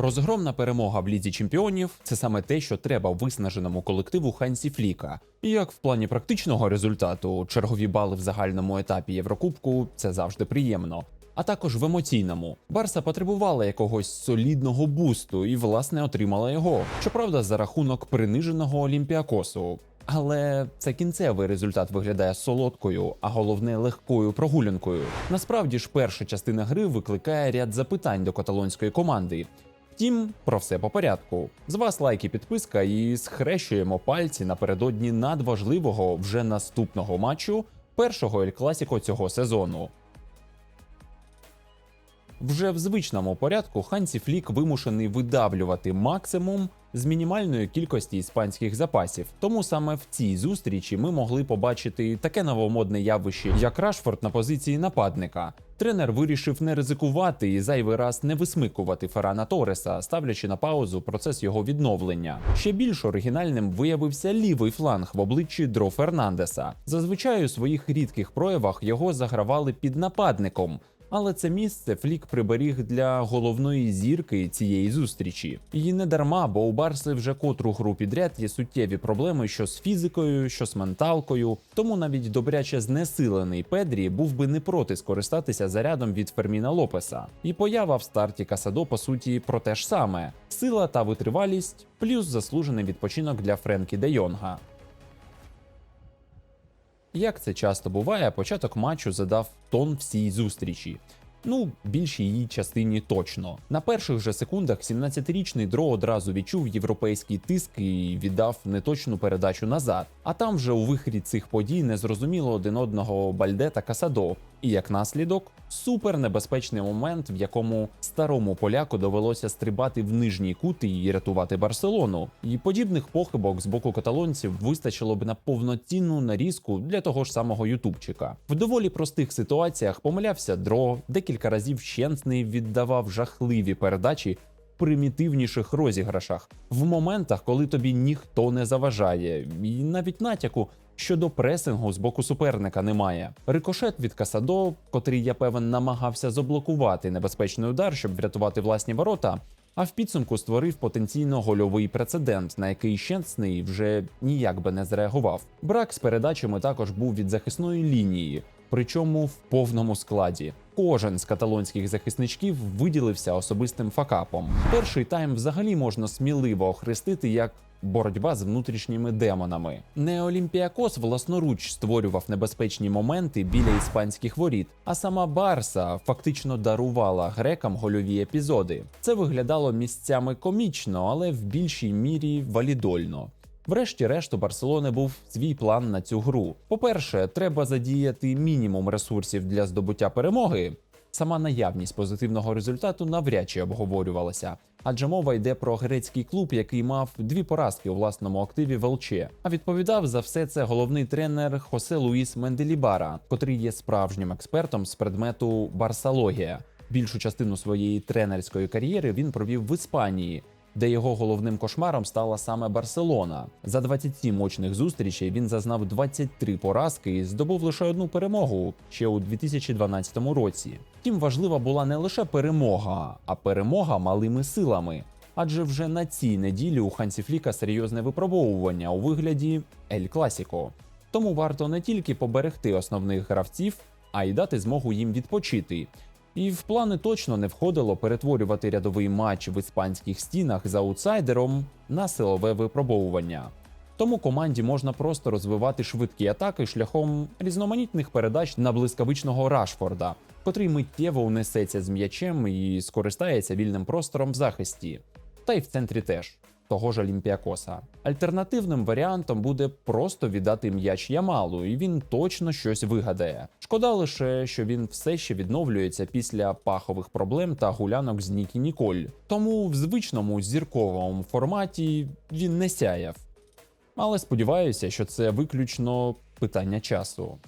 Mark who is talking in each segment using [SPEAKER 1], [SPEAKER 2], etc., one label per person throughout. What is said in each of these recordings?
[SPEAKER 1] Розгромна перемога в лізі чемпіонів це саме те, що треба виснаженому колективу Хансі Фліка. І як в плані практичного результату, чергові бали в загальному етапі Єврокубку це завжди приємно. А також в емоційному Барса потребувала якогось солідного бусту і, власне, отримала його. Щоправда, за рахунок приниженого Олімпіакосу. Але це кінцевий результат виглядає солодкою, а головне легкою прогулянкою. Насправді ж, перша частина гри викликає ряд запитань до каталонської команди. Втім, про все по порядку. З вас лайк і підписка, і схрещуємо пальці напередодні надважливого вже наступного матчу першого Ель Класіко цього сезону. Вже в звичному порядку Хансі Флік вимушений видавлювати максимум з мінімальної кількості іспанських запасів. Тому саме в цій зустрічі ми могли побачити таке новомодне явище, як Рашфорд на позиції нападника. Тренер вирішив не ризикувати і зайвий раз не висмикувати Феррана Тореса, ставлячи на паузу процес його відновлення. Ще більш оригінальним виявився лівий фланг в обличчі Дро Фернандеса. Зазвичай у своїх рідких проявах його загравали під нападником. Але це місце Флік приберіг для головної зірки цієї зустрічі. І не дарма, бо у Барси вже котру гру підряд є суттєві проблеми, що з фізикою, що з менталкою. Тому навіть добряче знесилений Педрі був би не проти скористатися зарядом від Ферміна Лопеса. І поява в старті Касадо по суті про те ж саме: сила та витривалість, плюс заслужений відпочинок для Френкі Де Йонга. Як це часто буває, початок матчу задав тон всій зустрічі. Ну, більшій її частині точно. На перших же секундах 17-річний Дро одразу відчув європейський тиск і віддав неточну передачу назад. А там вже у вихрі цих подій не зрозуміло один одного Бальде та Касадо. І як наслідок, супернебезпечний момент, в якому старому поляку довелося стрибати в нижній кут і рятувати Барселону. І подібних похибок з боку каталонців вистачило б на повноцінну нарізку для того ж самого ютубчика. В доволі простих ситуаціях помилявся Дро, декілька разів Щенсний віддавав жахливі передачі. в Примітивніших розіграшах в моментах, коли тобі ніхто не заважає, і навіть натяку щодо пресингу з боку суперника немає. Рикошет від Касадо, котрий я певен намагався заблокувати небезпечний удар, щоб врятувати власні ворота. А в підсумку створив потенційно гольовий прецедент, на який Щенсний вже ніяк би не зреагував. Брак з передачами також був від захисної лінії, причому в повному складі. Кожен з каталонських захисничків виділився особистим факапом. Перший тайм взагалі можна сміливо охрестити як боротьба з внутрішніми демонами. Не Олімпіакос власноруч створював небезпечні моменти біля іспанських воріт, а сама Барса фактично дарувала грекам гольові епізоди. Це виглядало місцями комічно, але в більшій мірі валідольно. Врешті-решт, у Барселони був свій план на цю гру. По-перше, треба задіяти мінімум ресурсів для здобуття перемоги. Сама наявність позитивного результату навряд чи обговорювалася, адже мова йде про грецький клуб, який мав дві поразки у власному активі в ЛЧ. А відповідав за все це головний тренер Хосе Луїс Менделібара, котрий є справжнім експертом з предмету барсологія. Більшу частину своєї тренерської кар'єри він провів в Іспанії, де його головним кошмаром стала саме Барселона. За 27 очних зустрічей він зазнав 23 поразки і здобув лише одну перемогу ще у 2012 році. Втім, важлива була не лише перемога, а перемога малими силами. Адже вже на цій неділі у Хансі Фліка серйозне випробовування у вигляді Ель Класіко. Тому варто не тільки поберегти основних гравців, а й дати змогу їм відпочити. І в плани точно не входило перетворювати рядовий матч в іспанських стінах за аутсайдером на силове випробовування. Тому команді можна просто розвивати швидкі атаки шляхом різноманітних передач на блискавичного Рашфорда, котрий миттєво унесеться з м'ячем і скористається вільним простором в захисті. Та й в центрі теж того ж Олімпіакоса. Альтернативним варіантом буде просто віддати м'яч Ямалу, і він точно щось вигадає. Шкода лише, що він все ще відновлюється після пахових проблем та гулянок з Нікі Ніколь. Тому в звичному зірковому форматі він не сяяв. Але сподіваюся, що це виключно питання часу.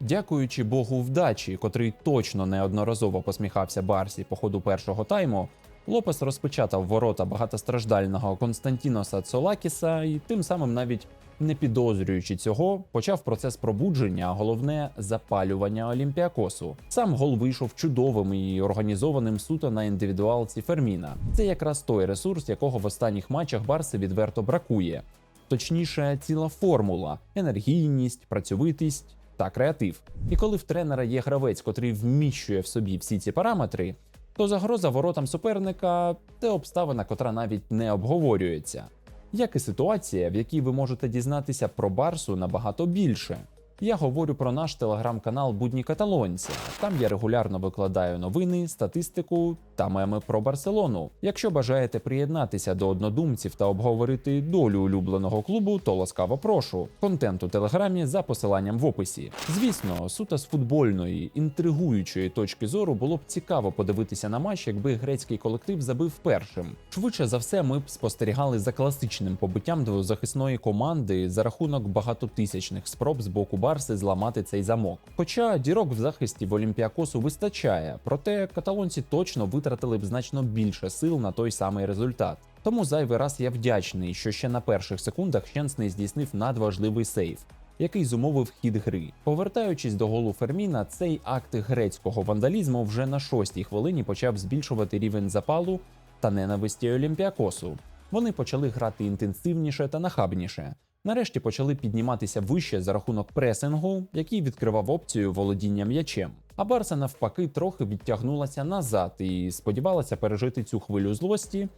[SPEAKER 1] Дякуючи Богу вдачі, котрий точно неодноразово посміхався Барсі по ходу першого тайму, Лопес розпечатав ворота багатостраждального Константіноса Цолакіса і тим самим навіть не підозрюючи цього, почав процес пробудження, а головне запалювання Олімпіакосу. Сам гол вийшов чудовим і організованим суто на індивідуалці Ферміна. Це якраз той ресурс, якого в останніх матчах Барси відверто бракує. Точніше, ціла формула: енергійність, працьовитість та креатив. І коли в тренера є гравець, котрий вміщує в собі всі ці параметри, то загроза воротам суперника це обставина, котра навіть не обговорюється. Як і ситуація, в якій ви можете дізнатися про Барсу набагато більше. Я говорю про наш телеграм-канал Будні Каталонці. Там я регулярно викладаю новини, статистику та меми про Барселону. Якщо бажаєте приєднатися до однодумців та обговорити долю улюбленого клубу, то ласкаво прошу. Контент у телеграмі за посиланням в описі. Звісно, суто з футбольної інтригуючої точки зору було б цікаво подивитися на матч, якби грецький колектив забив першим. Швидше за все, ми б спостерігали за класичним побиттям двозахисної команди за рахунок багатотисячних спроб з боку Барси зламати цей замок. Хоча дірок в захисті в Олімпіакосу вистачає, проте каталонці точно витратили б значно більше сил на той самий результат. Тому зайвий раз я вдячний, що ще на перших секундах Щенсний здійснив надважливий сейф. Який зумовив хід гри, повертаючись до голу Ферміна, цей акт грецького вандалізму вже на шостій хвилині почав збільшувати рівень запалу та ненависті Олімпіакосу. Вони почали грати інтенсивніше та нахабніше. Нарешті почали підніматися вище за рахунок пресингу, який відкривав опцію володіння м'ячем. А Барса навпаки трохи відтягнулася назад і сподівалася пережити цю хвилю злості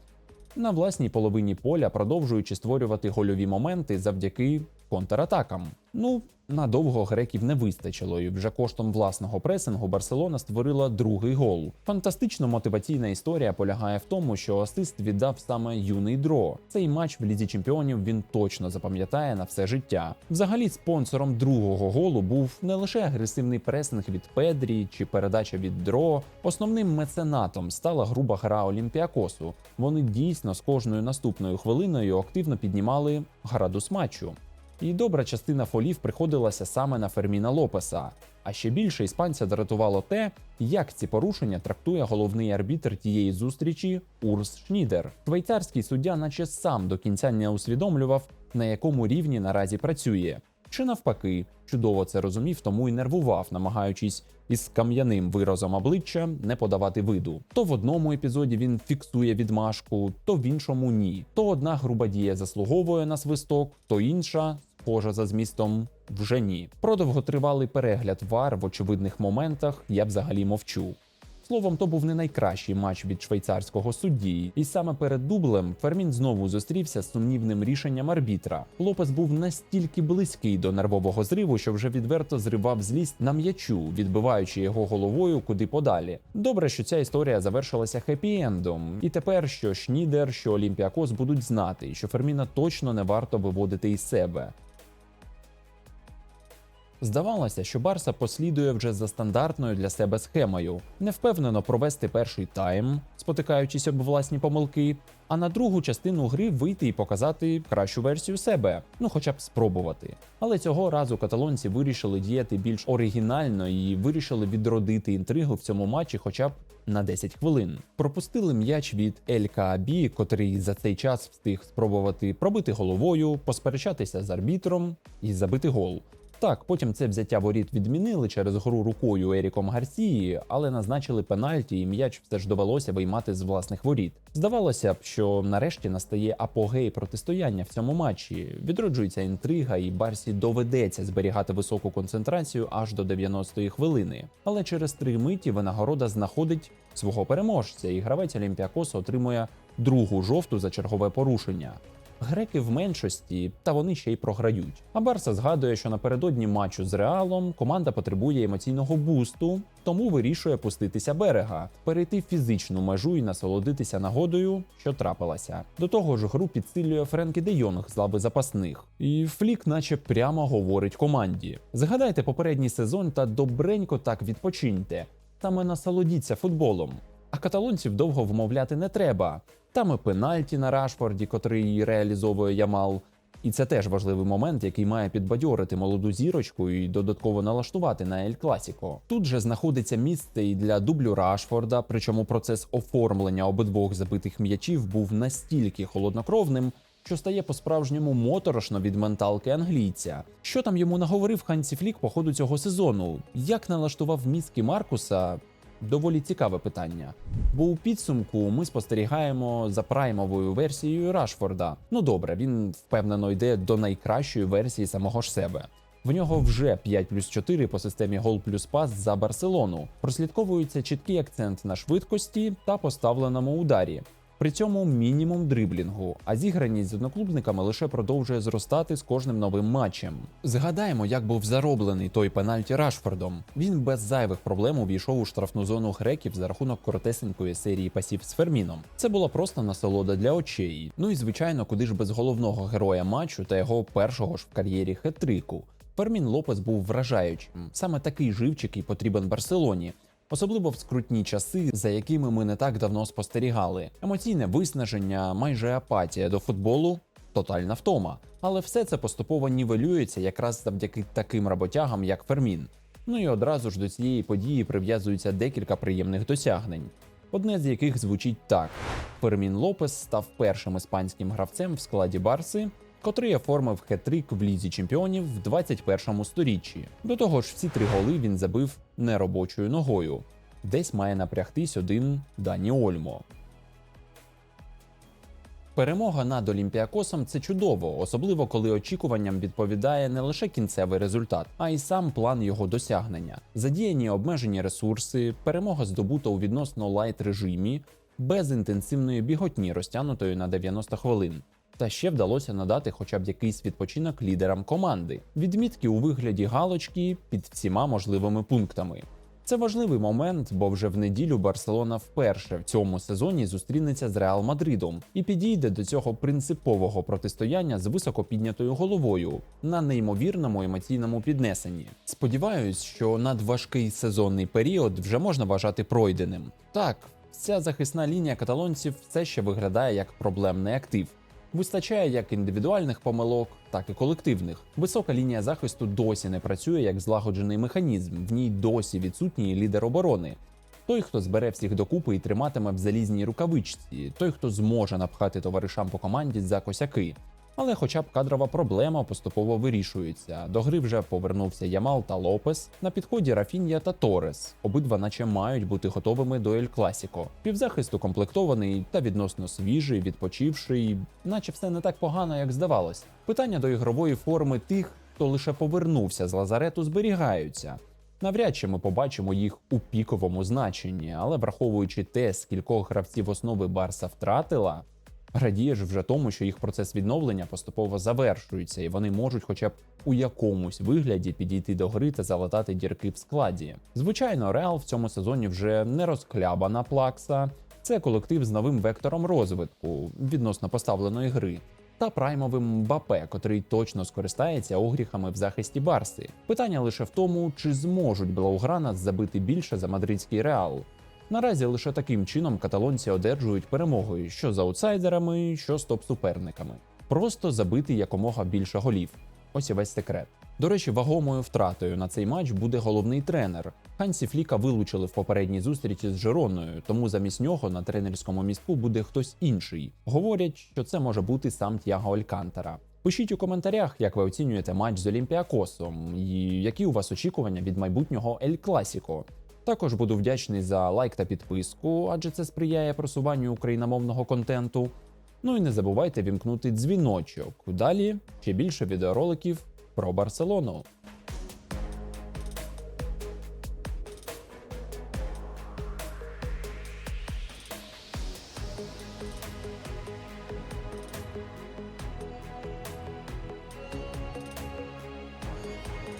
[SPEAKER 1] на власній половині поля, продовжуючи створювати гольові моменти завдяки контратакам. Ну, надовго греків не вистачило, і вже коштом власного пресингу Барселона створила другий гол. Фантастично мотиваційна історія полягає в тому, що асист віддав саме юний дро. Цей матч в лізі чемпіонів він точно запам'ятає на все життя. Взагалі, спонсором другого голу був не лише агресивний пресинг від Педрі чи передача від Дро. Основним меценатом стала груба гра Олімпіакосу. Вони дійсно з кожною наступною хвилиною активно піднімали градус матчу. І добра частина фолів приходилася саме на Ферміна Лопеса. А ще більше іспанця дратувало те, як ці порушення трактує головний арбітр тієї зустрічі Урс Шнідер. Швейцарський суддя, наче сам до кінця не усвідомлював, на якому рівні наразі працює. Чи навпаки, чудово це розумів, тому й нервував, намагаючись із кам'яним виразом обличчя не подавати виду. То в одному епізоді він фіксує відмашку, то в іншому ні. То одна груба дія заслуговує на свисток, то інша схожа за змістом вже ні. Про довготривалий перегляд вар в очевидних моментах я взагалі мовчу. Словом, то був не найкращий матч від швейцарського судді, і саме перед дублем Фермін знову зустрівся з сумнівним рішенням арбітра. Лопес був настільки близький до нервового зриву, що вже відверто зривав злість на м'ячу, відбиваючи його головою куди подалі. Добре, що ця історія завершилася хеппі-ендом, і тепер що Шнідер, що Олімпіакос будуть знати, що Ферміна точно не варто виводити із себе. Здавалося, що Барса послідує вже за стандартною для себе схемою, невпевнено провести перший тайм, спотикаючись об власні помилки, а на другу частину гри вийти і показати кращу версію себе, ну хоча б спробувати. Але цього разу каталонці вирішили діяти більш оригінально і вирішили відродити інтригу в цьому матчі, хоча б на 10 хвилин. Пропустили м'яч від Ель Каабі, котрий за цей час встиг спробувати пробити головою, посперечатися з арбітром і забити гол. Так, потім це взяття воріт відмінили через гру рукою Еріком Гарсії, але назначили пенальті, і м'яч все ж довелося виймати з власних воріт. Здавалося б, що нарешті настає апогей протистояння в цьому матчі. Відроджується інтрига, і Барсі доведеться зберігати високу концентрацію аж до 90-ї хвилини. Але через три миті винагорода знаходить свого переможця, і гравець Олімпіакосу отримує другу жовту за чергове порушення. Греки в меншості, та вони ще й програють. А Барса згадує, що напередодні матчу з Реалом команда потребує емоційного бусту, тому вирішує пуститися берега, перейти фізичну межу і насолодитися нагодою, що трапилася. До того ж, гру підсилює Френкі де Йонг з лави запасних. І Флік, наче прямо говорить команді: згадайте попередній сезон та добренько так відпочиньте. Саме насолодіться футболом. А каталонців довго вмовляти не треба. Там і пенальті на Рашфорді, котрий реалізовує Ямал, І це теж важливий момент, який має підбадьорити молоду зірочку і додатково налаштувати на Ель Класіко. Тут же знаходиться місце і для дублю Рашфорда, причому процес оформлення обидвох забитих м'ячів був настільки холоднокровним. Що стає по-справжньому моторошно від менталки англійця. Що там йому наговорив Хансі Флік по ходу цього сезону? Як налаштував мізки Маркуса? Доволі цікаве питання. Бо у підсумку ми спостерігаємо за праймовою версією Рашфорда. Ну добре, він впевнено йде до найкращої версії самого ж себе. В нього вже 5 плюс 4 по системі гол плюс пас за Барселону. Прослідковується чіткий акцент на швидкості та поставленому ударі. При цьому мінімум дриблінгу, а зіграність з одноклубниками лише продовжує зростати з кожним новим матчем. Згадаємо, як був зароблений той пенальті Рашфордом. Він без зайвих проблем увійшов у штрафну зону греків за рахунок коротесенької серії пасів з Ферміном. Це була просто насолода для очей. Ну і звичайно, куди ж без головного героя матчу та його першого ж в кар'єрі хет-трику. Фермін Лопес був вражаючим. Саме такий живчик і потрібен Барселоні. Особливо в скрутні часи, за якими ми не так давно спостерігали. Емоційне виснаження, майже апатія до футболу, тотальна втома. Але все це поступово нівелюється якраз завдяки таким роботягам, як Фермін. Ну і одразу ж до цієї події прив'язується декілька приємних досягнень. Одне з яких звучить так: Фермін Лопес став першим іспанським гравцем в складі Барси, котрий оформив хет-трик в лізі чемпіонів в 21-му сторіччі. До того ж, всі три голи він забив неробочою ногою. Десь має напрягтись один Дані Ольмо. Перемога над Олімпіакосом це чудово, особливо коли очікуванням відповідає не лише кінцевий результат, а й сам план його досягнення. Задіяні обмежені ресурси, перемога здобута у відносно лайт режимі, без інтенсивної біготні, розтягнутої на 90 хвилин. Та ще вдалося надати хоча б якийсь відпочинок лідерам команди. Відмітки у вигляді галочки під всіма можливими пунктами. Це важливий момент, бо вже в неділю Барселона вперше в цьому сезоні зустрінеться з Реал Мадридом і підійде до цього принципового протистояння з високо піднятою головою на неймовірному емоційному піднесенні. Сподіваюсь, що надважкий сезонний період вже можна вважати пройденим. Так, ця захисна лінія каталонців все ще виглядає як проблемний актив. Вистачає як індивідуальних помилок, так і колективних. Висока лінія захисту досі не працює як злагоджений механізм. В ній досі відсутній лідер оборони. Той, хто збере всіх докупи і триматиме в залізній рукавичці, той, хто зможе напхати товаришам по команді за косяки. Але хоча б кадрова проблема поступово вирішується. До гри вже повернувся Ямал та Лопес. На підході Рафінія та Торес. Обидва, наче мають бути готовими до Ель Класіко. Півзахисту комплектований та відносно свіжий, відпочивший, наче все не так погано, як здавалось. Питання до ігрової форми тих, хто лише повернувся з лазарету, зберігаються. Навряд чи ми побачимо їх у піковому значенні, але враховуючи те, скількох гравців основи Барса втратила. Радієш вже тому, що їх процес відновлення поступово завершується, і вони можуть, хоча б у якомусь вигляді підійти до гри та залатати дірки в складі. Звичайно, Реал в цьому сезоні вже не розклябана плакса. Це колектив з новим вектором розвитку відносно поставленої гри. Та праймовим Мбапе, котрий точно скористається огріхами в захисті Барси. Питання лише в тому, чи зможуть Блауграна забити більше за мадридський реал. Наразі лише таким чином каталонці одержують перемогою що з аутсайдерами, що з топ-суперниками. Просто забити якомога більше голів. Ось і весь секрет. До речі, вагомою втратою на цей матч буде головний тренер. Хансі Фліка вилучили в попередній зустрічі з Жироною, тому замість нього на тренерському містку буде хтось інший. Говорять, що це може бути сам Тяго Олькантера. Пишіть у коментарях, як ви оцінюєте матч з Олімпіакосом, і які у вас очікування від майбутнього Ель Класіко. Також буду вдячний за лайк та підписку, адже це сприяє просуванню україномовного контенту. Ну і не забувайте вімкнути дзвіночок. Далі ще більше відеороликів про Барселону.